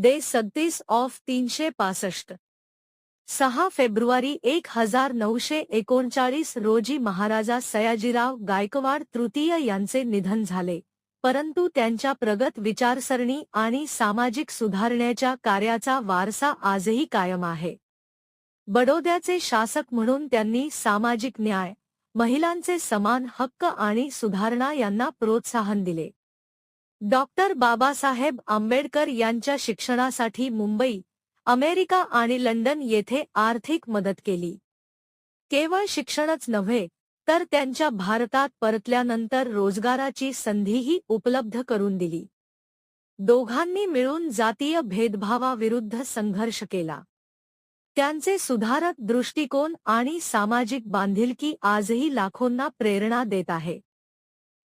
दे सत्तीस of तीनशे पासष्ट. सहा फेब्रुवारी एक हजार नऊशे एकोणचाळीस रोजी महाराजा सयाजीराव गायकवाड तृतीय यांचे निधन झाले परंतु त्यांच्या प्रगत विचारसरणी आणि सामाजिक सुधारण्याच्या कार्याचा वारसा आजही कायम आहे. बडोद्याचे शासक म्हणून त्यांनी सामाजिक न्याय महिलांचे समान हक्क आणि सुधारणा यांना प्रोत्साहन दिले. डॉक्टर बाबासाहेब आंबेडकर यांच्या शिक्षणासाठी मुंबई अमेरिका आणि लंडन येथे आर्थिक मदत केली. केवळ शिक्षणच नव्हे तर त्यांच्या भारतात परतल्यानंतर रोजगाराची संधीही उपलब्ध करून दिली. दोघांनी मिळून जातीय भेदभावाविरुद्ध संघर्ष केला. त्यांचे सुधारक दृष्टिकोन आणि सामाजिक बांधिलकी आजही लाखोंना प्रेरणा देत आहे.